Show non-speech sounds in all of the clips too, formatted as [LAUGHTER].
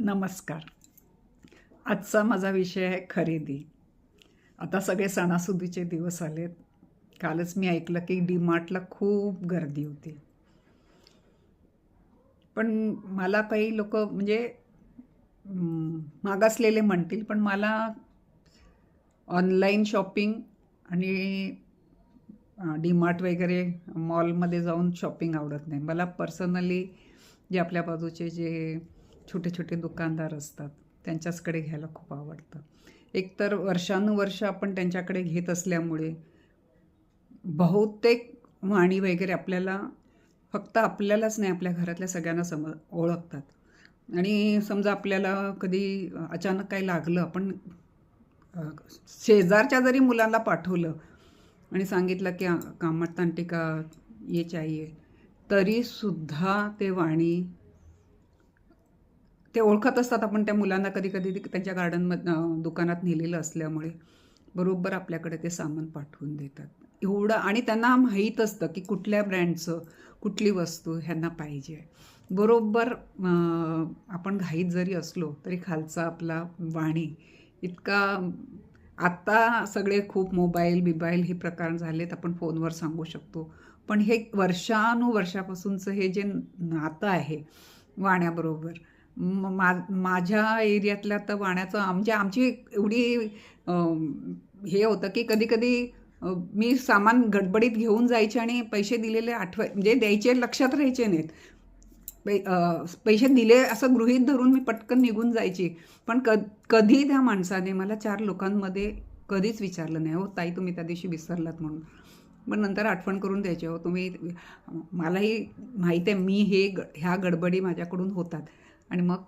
नमस्कार. आजचा माझा विषय आहे खरेदी. आता सगळे सणासुदीचे दिवस आलेत. कालच मी ऐकलं की डीमार्टला खूप गर्दी होती. पण मला काही लोक म्हणजे मागासलेले म्हणतील पण मला ऑनलाईन शॉपिंग आणि डीमार्ट वगैरे मॉलमध्ये जाऊन शॉपिंग आवडत नाही. मला पर्सनली जे आपल्या बाजूचे जे छोटे छोटे दुकानदार असतात. त्यांच्याचकडे घ्यायला खूप आवडतं. एकतर वर्षानुवर्ष आपण त्यांच्याकडे घेत असल्यामुळे बहुतेक वाणी वगैरे आपल्याला फक्त आपल्यालाच नाही आपल्या घरातल्या सगळ्यांना सम ओळखतात. आणि समजा आपल्याला कधी अचानक काही लागलं आपण शेजारच्या जरी मुलांना पाठवलं आणि सांगितलं की "आ- कामात आणते ये चाहिए तरीसुद्धा ते वाणी ते ओळखत असतात आपण त्या मुलांना कधी कधी त्यांच्या गार्डनमध दुकानात नेलेलं असल्यामुळे. बरोबर आपल्याकडे ते सामान पाठवून देतात. एवढं आणि त्यांना माहीत असतं की कुठल्या ब्रँडचं कुठली वस्तू ह्यांना पाहिजे. बरोबर आपण घाईत जरी असलो तरी खालचा आपला वाणी इतका आत्ता सगळे खूप मोबाईल बिबाईल हे प्रकार झालेत आपण फोनवर सांगू शकतो. पण हे वर्षानुवर्षापासूनचं हे जे नातं आहे वाण्याबरोबर मा माझ्या एरियातल्या तर वाण्याचं आमच्या म्हणजे आमची एवढी हे होतं की कधी कधी मी सामान गडबडीत घेऊन जायचे आणि पैसे दिलेले आठवाय म्हणजे द्यायचे लक्षात राहायचे नाहीत. पै पैसे दिले असं गृहीत धरून मी पटकन निघून जायची. पण क कधी त्या माणसाने मला चार लोकांमध्ये कधीच विचारलं नाही. हो ताई तुम्ही त्या दिवशी विसरलात म्हणून. पण नंतर आठवण करून द्यायचे. हो तुम्ही मलाही माहीत आहे मी हे ग ह्या गडबडी माझ्याकडून होतात. आणि मग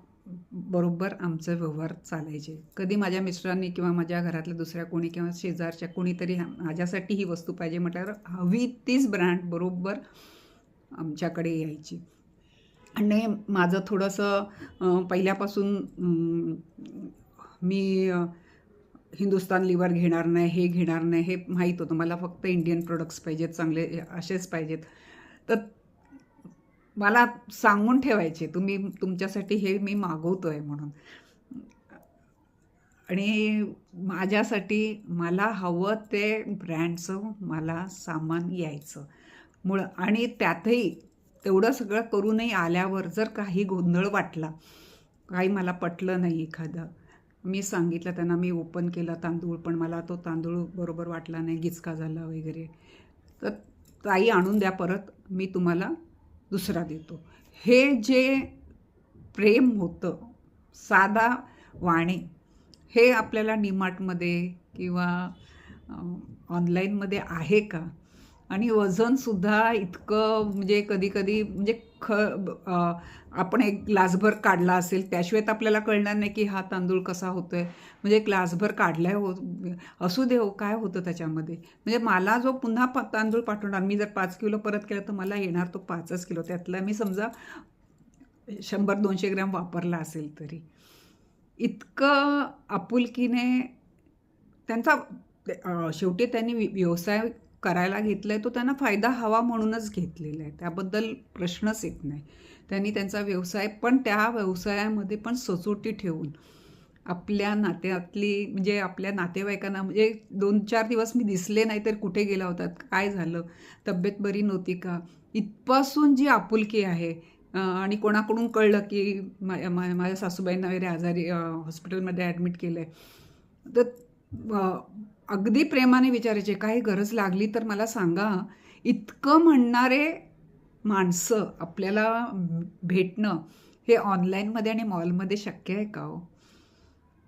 बरोबर आमचं व्यवहार चालायचे. कधी माझ्या मिस्टरांनी किंवा माझ्या घरातल्या दुसऱ्या कोणी किंवा शेजारच्या कोणीतरी माझ्यासाठी ही वस्तू पाहिजे म्हटल्यावर हवी तीच ब्रँड बरोबर आमच्याकडे यायची. आणि माझं थोडंसं पहिल्यापासून मी हिंदुस्तान लिव्हर घेणार नाही हे घेणार नाही हे माहीत होतं. मला फक्त इंडियन प्रोडक्ट्स पाहिजेत चांगले असेच पाहिजेत. तर मला सांगून ठेवायचे तुम्ही तुमच्यासाठी हे मी मागवतो आहे म्हणून. आणि माझ्यासाठी मला हवं ते ब्रँडचं मला सामान यायचं. मुळं आणि त्यातही तेवढं सगळं करूनही आल्यावर जर काही गोंधळ वाटला काही मला पटलं नाही एखादं. मी सांगितलं त्यांना मी ओपन केला तांदूळ पण मला तो तांदूळ बरोबर वाटला नाही गिचका झाला वगैरे. तर ताई आणून द्या परत मी तुम्हाला दुसरा देतो. हे जे प्रेम होतं साधा वाणी हे आपल्याला डीमार्टमध्ये किंवा ऑनलाईनमध्ये आहे का? आणि वजनसुद्धा इतकं म्हणजे कधीकधी म्हणजे ख आपण एक ग्लासभर काढला असेल त्याशिवाय तर आपल्याला कळणार नाही की हा तांदूळ कसा होतो आहे म्हणजे ग्लासभर काढलाय हो असू दे हो काय होतं त्याच्यामध्ये. म्हणजे मला जो पुन्हा पा तांदूळ पाठवणार मी जर पाच किलो परत केलं तर मला येणार तो पाचच किलो. त्यातला मी समजा शंभर दोनशे ग्रॅम वापरला असेल तरी. इतकं आपुलकीने त्यांचा शेवटी त्यांनी व्यवसाय करायला घेतला आहे तो त्यांना फायदा हवा म्हणूनच घेतलेला आहे. त्याबद्दल प्रश्नच येत नाही. त्यांनी त्यांचा व्यवसाय पण त्या व्यवसायामध्ये पण सचोटी ठेवून आपल्या नात्यातली म्हणजे आपल्या नातेवाईकांना म्हणजे दोन चार दिवस मी दिसले नाही तर कुठे गेला होतात काय झालं तब्येत बरी नव्हती का? इथपासून जी आपुलकी आहे आणि कोणाकडून कळलं की मा मा- माझ्या सासूबाईंना वगैरे आजारी हॉस्पिटलमध्ये ॲडमिट केलं आहे तर अगदी प्रेमाने विचारायचे काही गरज लागली तर मला सांगा. इतकं म्हणणारे माणसं आपल्याला भेटणं हे ऑनलाईनमध्ये आणि मॉलमध्ये शक्य आहे का हो?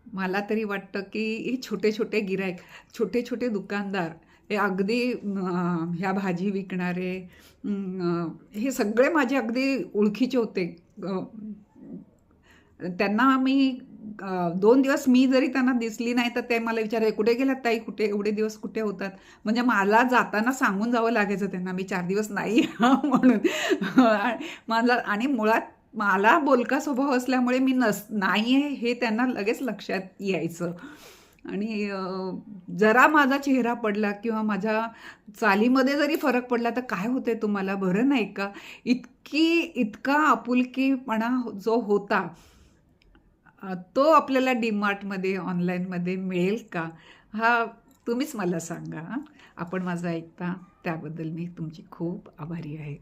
मला तरी वाटतं की हे छोटे छोटे गिरायक छोटे छोटे दुकानदार हे अगदी ह्या भाजी विकणारे हे सगळे माझे अगदी ओळखीचे होते. त्यांना मी दोन दिवस मी जरी त्यांना दिसली नाही तर ते मला विचारायचे कुठे गेलात ताई? कुठे एवढे दिवस कुठे होतात? म्हणजे मला जाताना सांगून जावं लागायचं त्यांना मी चार दिवस नाही [LAUGHS] म्हणून. मला आणि मुळात मला बोलका स्वभाव असल्यामुळे मी नस नाही आहे हे त्यांना लगेच लक्षात यायचं. आणि जरा माझा चेहरा पडला किंवा माझ्या चालीमध्ये जरी फरक पडला तर काय होतंय तुम्हाला? बरं नाही का? इतकी इतका आपुलकीपणा जो होता तो आपल्याला डीमार्टमध्ये ऑनलाईनमध्ये मिळेल का? हा तुम्हीच मला सांगा आपण माझं ऐकता त्याबद्दल मी तुमची खूप आभारी आहे.